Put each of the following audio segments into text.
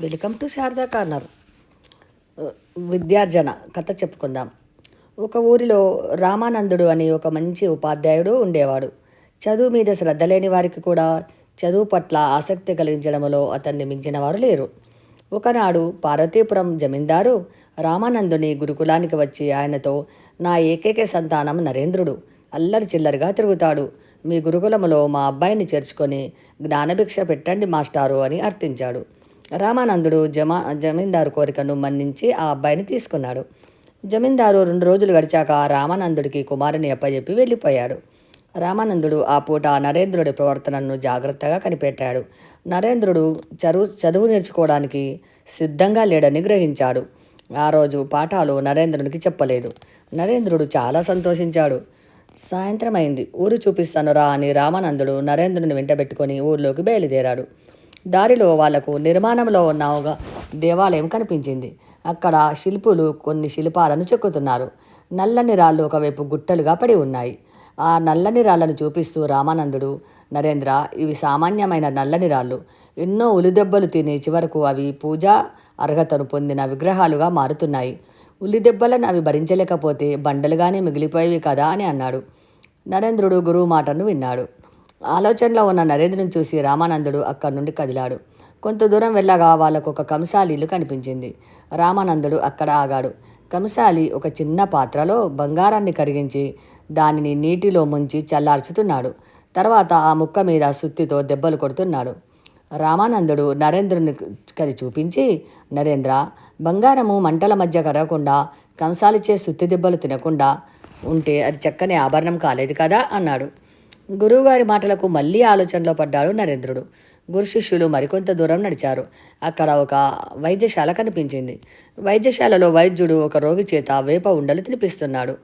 Welcome to Sharada corner. విద్యార్జన కథ చెప్పుకుందాం. ఒక ఊరిలో రామానందుడు అని ఒక మంచి ఉపాధ్యాయుడు ఉండేవాడు. చదువు మీద శ్రద్ధ లేని వారికి కూడా చదువు పట్ల ఆసక్తి కలిగించడంలో అతన్ని మించిన వారు లేరు. ఒకనాడు పార్వతీపురం జమీందారు రామానందుని గురుకులానికి వచ్చి ఆయనతో నా ఏకైక సంతానం నరేంద్రుడు. అల్లరి చిల్లరిగా తిరుగుతాడు. మీ గురుకులములో మా అబ్బాయిని చేర్చుకొని జ్ఞానభిక్ష పెట్టండి మాస్టారు అని అర్థించాడు. రామానందుడు జమా జమీందారు కోరికను మన్నించి ఆ అబ్బాయిని తీసుకున్నాడు. జమీందారు రెండు రోజులు గడిచాక రామానందుడికి కుమారుని అప్పచెప్పి వెళ్ళిపోయాడు. రామానందుడు ఆ పూట నరేంద్రుడి ప్రవర్తనను జాగ్రత్తగా కనిపెట్టాడు. నరేంద్రుడు చదువు చదువు నేర్చుకోవడానికి సిద్ధంగా లేడని గ్రహించాడు. ఆ రోజు పాఠాలు నరేంద్రునికి చెప్పలేదు. నరేంద్రుడు చాలా సంతోషించాడు. సాయంత్రం అయింది ఊరు చూపిస్తాను రా అని రామానందుడు నరేంద్రుని వెంటబెట్టుకొని ఊర్లోకి బయలుదేరాడు. దారిలో వాళ్ళకు నిర్మాణంలో ఉన్న ఒక దేవాలయం కనిపించింది. అక్కడ శిల్పులు కొన్ని శిల్పాలను చెక్కుతున్నారు. నల్లని రాళ్ళు ఒకవైపు గుట్టలుగా పడి ఉన్నాయి. ఆ నల్లని రాళ్ళను చూపిస్తూ రామానందుడు నరేంద్ర ఇవి సామాన్యమైన నల్లని రాళ్ళు. ఎన్నో ఉలిదెబ్బలు తిని చివరకు అవి పూజా అర్హతను పొందిన విగ్రహాలుగా మారుతున్నాయి. ఉల్లిదెబ్బలను అవి భరించలేకపోతే బండలుగానే మిగిలిపోయేవి కదా అని అన్నాడు. నరేంద్రుడు గురువు మాటను విన్నాడు. ఆలోచనలో ఉన్న నరేంద్రుని చూసి రామానందుడు అక్కడి నుండి కదిలాడు. కొంత దూరం వెళ్ళగా వాళ్ళకు ఒక కంసాలి ఇల్లు కనిపించింది. రామానందుడు అక్కడ ఆగాడు. కంసాలి ఒక చిన్న పాత్రలో బంగారాన్ని కరిగించి దానిని నీటిలో ముంచి చల్లార్చుతున్నాడు. తర్వాత ఆ ముక్క మీద సుత్తితో దెబ్బలు కొడుతున్నాడు. రామానందుడు నరేంద్రుని కది చూపించి నరేంద్ర బంగారము మంటల మధ్య కరగకుండా కంసాలిచే సుత్తి దెబ్బలు తినకుండా ఉంటే అది చక్కని ఆభరణం కాలేదు కదా అన్నాడు. గురువుగారి మాటలకు మళ్ళీ ఆలోచనలో పడ్డాడు నరేంద్రుడు. గురు శిష్యులు మరికొంత దూరం నడిచారు. అక్కడ ఒక వైద్యశాల కనిపించింది. వైద్యశాలలో వైద్యుడు ఒక రోగి చేత వేప ఉండలు తినిపిస్తున్నాడు.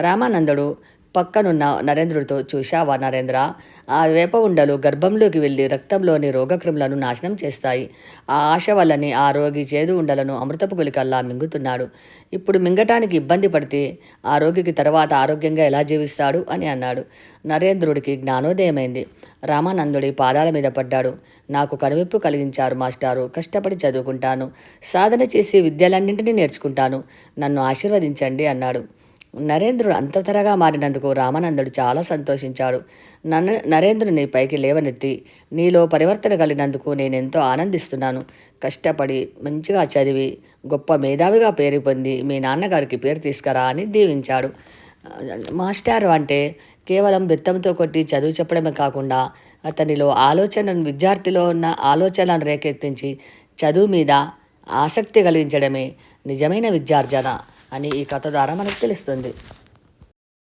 రామానందుడు పక్కనున్న నరేంద్రుడితో చూశావా నరేంద్ర? ఆ వేప ఉండలు గర్భంలోకి వెళ్ళి రక్తంలోని రోగక్రిములను నాశనం చేస్తాయి. ఆ ఆశ వల్లని ఆ రోగి చేదు ఉండలను అమృతపు గులికల్లా మింగుతున్నాడు. ఇప్పుడు మింగటానికి ఇబ్బంది పడితే ఆ రోగికి తర్వాత ఆరోగ్యంగా ఎలా జీవిస్తాడు? అని అన్నాడు. నరేంద్రుడికి జ్ఞానోదయమైంది. రామానందుడి పాదాల మీద పడ్డాడు. నాకు కనువిప్పు కలిగించారు మాస్టారు. కష్టపడి చదువుకుంటాను. సాధన చేసి విద్యలన్నింటినీ నేర్చుకుంటాను. నన్ను ఆశీర్వదించండి అన్నాడు. నరేంద్రుడు అంత త్వరగా మారినందుకు రామానందుడు చాలా సంతోషించాడు. నన్ను నరేంద్రుని పైకి లేవనెత్తి నీలో పరివర్తన కలిగినందుకు నేను ఎంతో ఆనందిస్తున్నాను. కష్టపడి మంచిగా చదివి గొప్ప మేధావిగా పేరు పొంది మీ నాన్నగారికి పేరు తీసుకురా అని దీవించాడు. మాస్టారు అంటే కేవలం బెత్తంతో కొట్టి చదువు చెప్పడమే కాకుండా అతనిలో ఆలోచనను విద్యార్థిలో ఉన్న ఆలోచనను రేకెత్తించి చదువు మీద ఆసక్తి కలిగించడమే నిజమైన విద్యార్జన. అని ఈ కథ ద్వారా మనకు తెలుస్తుంది.